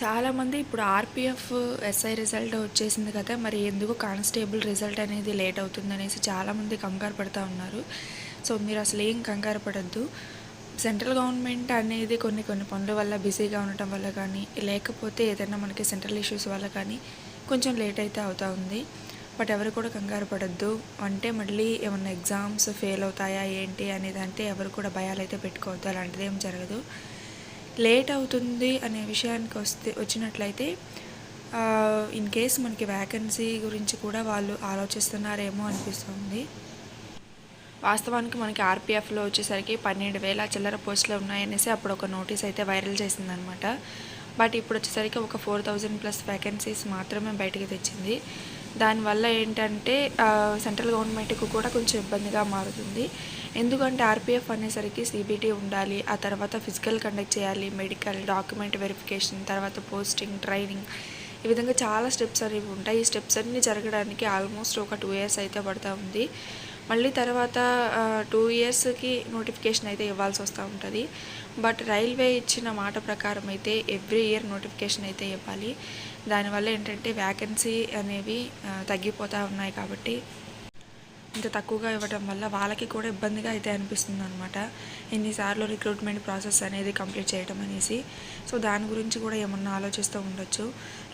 చాలామంది ఇప్పుడు RPF SI result వచ్చేసింది కదా మరి ఎందుకు కానిస్టేబుల్ రిజల్ట్ అనేది లేట్ అవుతుంది అనేసి చాలామంది కంగారు పడుతూ ఉన్నారు. సో మీరు అసలు ఏం కంగారు పడద్దు. సెంట్రల్ గవర్నమెంట్ అనేది కొన్ని కొన్ని పనుల వల్ల బిజీగా ఉండటం వల్ల కానీ లేకపోతే ఏదైనా మనకి సెంట్రల్ ఇష్యూస్ వల్ల కానీ కొంచెం లేట్ అయితే అవుతూ ఉంది. బట్ ఎవరు కూడా కంగారు పడద్దు. అంటే మళ్ళీ ఏమన్నా ఎగ్జామ్స్ ఫెయిల్ అవుతాయా ఏంటి అనేది అంటే ఎవరు కూడా భయాలు అయితే పెట్టుకోవద్దు. అలాంటిది ఏం జరగదు. లేట్ అవుతుంది అనే విషయానికి వస్తే వచ్చినట్లయితే ఇన్ కేస్ మనకి వ్యాకెన్సీ గురించి కూడా వాళ్ళు ఆలోచిస్తున్నారేమో అనిపిస్తుంది. వాస్తవానికి మనకి ఆర్పిఎఫ్లో వచ్చేసరికి పన్నెండు వేల చిల్లర పోస్టులు ఉన్నాయనేసి అప్పుడు ఒక నోటీస్ అయితే వైరల్ చేసిందనమాట. బట్ ఇప్పుడు వచ్చేసరికి ఒక ఫోర్ థౌజండ్ ప్లస్ వ్యాకెన్సీస్ మాత్రమే బయటకు తెచ్చింది. దానివల్ల ఏంటంటే సెంట్రల్ గవర్నమెంట్కు కూడా కొంచెం ఇబ్బందిగా మారుతుంది. ఎందుకంటే ఆర్పిఎఫ్ అనేసరికి సిబిటీ ఉండాలి ఆ తర్వాత ఫిజికల్ కండక్ట్ చేయాలి మెడికల్ డాక్యుమెంట్ వెరిఫికేషన్ తర్వాత పోస్టింగ్ ట్రైనింగ్ ఈ విధంగా చాలా స్టెప్స్ అనేవి ఉంటాయి. ఈ స్టెప్స్ అన్నీ జరగడానికి ఆల్మోస్ట్ ఒక టూ ఇయర్స్ అయితే పడుతూ ఉంది. మళ్ళీ తర్వాత టూ ఇయర్స్కి నోటిఫికేషన్ అయితే ఇవ్వాల్సి వస్తూ ఉంటుంది. బట్ రైల్వే ఇచ్చిన మాట ప్రకారం అయితే ఎవ్రీ ఇయర్ నోటిఫికేషన్ అయితే ఇవ్వాలి. దానివల్ల ఏంటంటే వ్యాకెన్సీ అనేవి తగ్గిపోతూ ఉన్నాయి కాబట్టి ఇంత తక్కువగా ఇవ్వడం వల్ల వాళ్ళకి కూడా ఇబ్బందిగా అయితే అనిపిస్తుంది అనమాట ఎన్నిసార్లు రిక్రూట్మెంట్ ప్రాసెస్ అనేది కంప్లీట్ చేయడం అనేసి. సో దాని గురించి కూడా ఏమన్నా ఆలోచిస్తూ ఉండొచ్చు.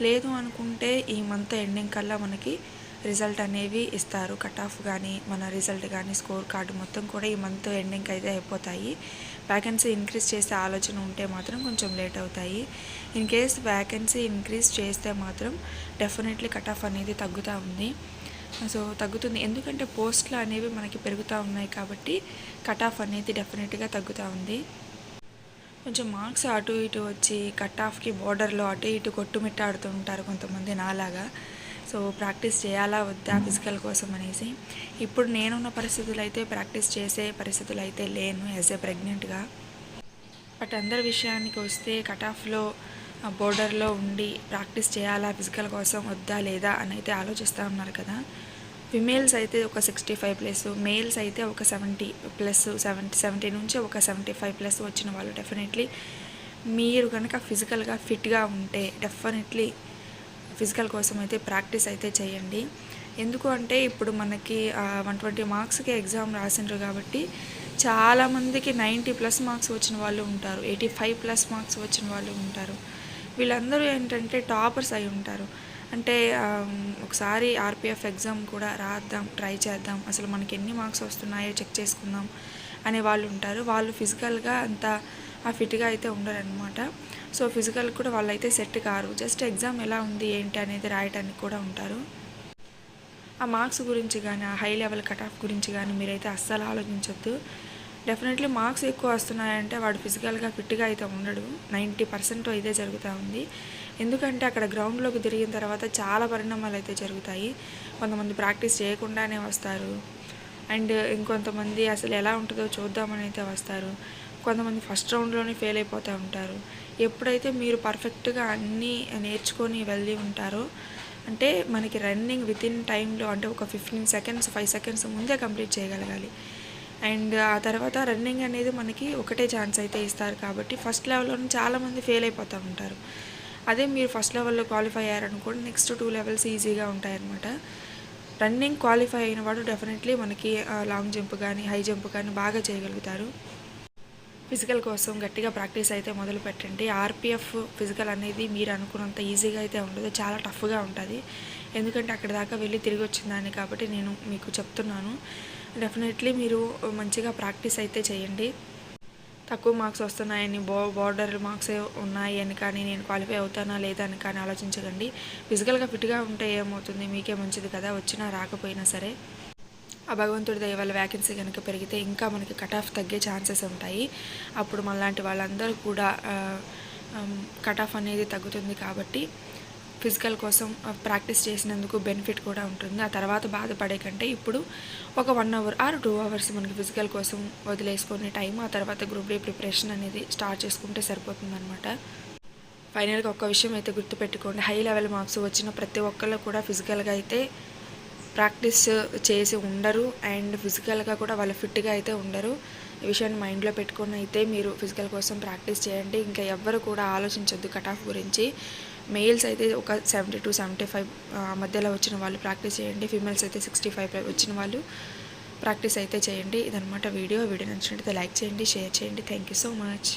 లేదు అనుకుంటే ఈ మంత్ ఎండింగ్ కల్లా మనకి రిజల్ట్ అనేవి ఇస్తారు. కట్ ఆఫ్ కానీ మన రిజల్ట్ కానీ స్కోర్ కార్డు మొత్తం కూడా ఈ మంత్ ఎండింగ్కి అయితే అయిపోతాయి. వ్యాకెన్సీ ఇంక్రీజ్ చేసే ఆలోచన ఉంటే మాత్రం కొంచెం లేట్ అవుతాయి. ఇన్ కేస్ వ్యాకెన్సీ ఇంక్రీజ్ చేస్తే మాత్రం డెఫినెట్లీ కట్ ఆఫ్ అనేది తగ్గుతూ ఉంది. సో తగ్గుతుంది. ఎందుకంటే పోస్టులు అనేవి మనకి పెరుగుతూ ఉన్నాయి కాబట్టి కట్ ఆఫ్ అనేది డెఫినెట్గా తగ్గుతూ ఉంది. కొంచెం మార్క్స్ అటు ఇటు వచ్చి కట్ ఆఫ్కి బోర్డర్లో అటు ఇటు కొట్టుమిట్టాడుతూ ఉంటారు కొంతమంది నాలాగా. సో ప్రాక్టీస్ చేయాలా వద్దా ఫిజికల్ కోసం అనేసి. ఇప్పుడు నేనున్న పరిస్థితులు అయితే ప్రాక్టీస్ చేసే పరిస్థితులు అయితే లేను యాజ్ ఏ ప్రెగ్నెంట్గా. బట్ అందరి విషయానికి వస్తే కట్ ఆఫ్లో బోర్డర్లో ఉండి ప్రాక్టీస్ చేయాలా ఫిజికల్ కోసం వద్దా లేదా అని అయితే ఆలోచిస్తూ ఉన్నారు కదా. ఫిమేల్స్ అయితే ఒక సిక్స్టీ ఫైవ్ ప్లస్ మేల్స్ అయితే ఒక సెవెంటీ ప్లస్ సెవెంటీ సెవెంటీ నుంచి ఒక సెవెంటీ ఫైవ్ ప్లస్ వచ్చిన వాళ్ళు డెఫినెట్లీ. మీరు కనుక ఫిజికల్గా ఫిట్గా ఉంటే డెఫినెట్లీ ఫిజికల్ కోసం అయితే ప్రాక్టీస్ అయితే చేయండి. ఎందుకు అంటే ఇప్పుడు మనకి వన్ ట్వంటీ మార్క్స్కి ఎగ్జామ్ రాసిండ్రు కాబట్టి చాలామందికి నైంటీ ప్లస్ మార్క్స్ వచ్చిన వాళ్ళు ఉంటారు. ఎయిటీ ఫైవ్ ప్లస్ మార్క్స్ వచ్చిన వాళ్ళు ఉంటారు. వీళ్ళందరూ ఏంటంటే టాపర్స్ అయి ఉంటారు. అంటే ఒకసారి ఆర్పిఎఫ్ ఎగ్జామ్ కూడా రాద్దాం ట్రై చేద్దాం. అసలు మనకి ఎన్ని మార్క్స్ వస్తున్నాయో చెక్ చేసుకుందాం అనే వాళ్ళు ఉంటారు. వాళ్ళు ఫిజికల్గా అంత ఫిట్గా అయితే ఉండరు అనమాట సో ఫిజికల్ కూడా వాళ్ళైతే సెట్ కారు. జస్ట్ ఎగ్జామ్ ఎలా ఉంది ఏంటి అనేది రాయడానికి కూడా ఉంటారు. ఆ మార్క్స్ గురించి కానీ ఆ హై లెవెల్ కట్ ఆఫ్ గురించి కానీ మీరైతే అస్సలు ఆలోచించొద్దు. డెఫినెట్లీ మార్క్స్ ఎక్కువ వస్తున్నాయంటే వాడు ఫిజికల్గా ఫిట్గా అయితే ఉండడు. నైంటీ పర్సెంట్ ఇదే జరుగుతూ ఉంది. ఎందుకంటే అక్కడ గ్రౌండ్లోకి తిరిగిన తర్వాత చాలా పరిణామాలు అయితే జరుగుతాయి. కొంతమంది ప్రాక్టీస్ చేయకుండానే వస్తారు. అండ్ ఇంకొంతమంది అసలు ఎలా ఉంటుందో చూద్దామని అయితే వస్తారు. కొంతమంది ఫస్ట్ రౌండ్లోనే ఫెయిల్ అయిపోతూ ఉంటారు. ఎప్పుడైతే మీరు పర్ఫెక్ట్గా అన్నీ నేర్చుకొని వెళ్ళి ఉంటారో అంటే మనకి రన్నింగ్ విత్ ఇన్ టైంలో అంటే ఒక ఫిఫ్టీన్ సెకండ్స్ ఫైవ్ సెకండ్స్ ముందే కంప్లీట్ చేయగలగాలి. అండ్ ఆ తర్వాత రన్నింగ్ అనేది మనకి ఒకటే ఛాన్స్ అయితే ఇస్తారు కాబట్టి ఫస్ట్ లెవెల్లో చాలామంది ఫెయిల్ అయిపోతూ ఉంటారు. అదే మీరు ఫస్ట్ లెవెల్లో క్వాలిఫై అయ్యారనుకోండి నెక్స్ట్ టూ లెవెల్స్ ఈజీగా ఉంటాయన్నమాట. రన్నింగ్ క్వాలిఫై అయిన వాడు డెఫినెట్లీ మనకి లాంగ్ జంప్ కానీ హై జంప్ కానీ బాగా చేయగలుగుతారు. ఫిజికల్ కోసం గట్టిగా ప్రాక్టీస్ అయితే మొదలు పెట్టండి. ఆర్పిఎఫ్ ఫిజికల్ అనేది మీరు అనుకున్నంత ఈజీగా అయితే ఉండదు. చాలా టఫ్గా ఉంటుంది. ఎందుకంటే అక్కడ దాకా వెళ్ళి తిరిగి వచ్చిందాన్ని కాబట్టి నేను మీకు చెప్తున్నాను. డెఫినెట్లీ మీరు మంచిగా ప్రాక్టీస్ అయితే చేయండి. తక్కువ మార్క్స్ వస్తున్నాయని బో బార్డర్ మార్క్స్ ఉన్నాయి అని కానీ నేను క్వాలిఫై అవుతానా లేదా అని కానీ ఆలోచించకండి. ఫిజికల్గా ఫిట్గా ఉంటే ఏమవుతుంది? మీకే మంచిది కదా. వచ్చినా రాకపోయినా సరే. ఆ భగవంతుడి దయ వల్ల వ్యాకెన్సీ కనుక పెరిగితే ఇంకా మనకి కట్ ఆఫ్ తగ్గే ఛాన్సెస్ ఉంటాయి. అప్పుడు మనలాంటి వాళ్ళందరూ కూడా కట్ ఆఫ్ అనేది తగ్గుతుంది కాబట్టి ఫిజికల్ కోసం ప్రాక్టీస్ చేసినందుకు బెనిఫిట్ కూడా ఉంటుంది. ఆ తర్వాత బాధపడే కంటే ఇప్పుడు ఒక one hour or two hours మనకి ఫిజికల్ కోసం వదిలేసుకునే టైం ఆ తర్వాత గ్రూప్ డే ప్రిపరేషన్ అనేది స్టార్ట్ చేసుకుంటే సరిపోతుంది అనమాట ఫైనల్గా ఒక్క విషయం అయితే గుర్తుపెట్టుకోండి. హై లెవెల్ మార్క్స్ వచ్చిన ప్రతి ఒక్కళ్ళు కూడా ఫిజికల్గా అయితే ప్రాక్టీస్ చేసి ఉండరు అండ్ ఫిజికల్గా కూడా వాళ్ళు ఫిట్గా అయితే ఉండరు. ఈ విషయాన్ని మైండ్లో పెట్టుకొని అయితే మీరు ఫిజికల్ కోసం ప్రాక్టీస్ చేయండి. ఇంకా ఎవ్వరు కూడా ఆలోచించొద్దు కట్ ఆఫ్ గురించి. మెయిల్స్ అయితే ఒక సెవెంటీ టు సెవెంటీ ఫైవ్ మధ్యలో వచ్చిన వాళ్ళు ప్రాక్టీస్ చేయండి. ఫీమేల్స్ అయితే సిక్స్టీ ఫైవ్ వచ్చిన వాళ్ళు ప్రాక్టీస్ అయితే చేయండి. ఇదనమాట వీడియో. వీడియో నచ్చినట్టయితే లైక్ చేయండి షేర్ చేయండి. Thank you so much.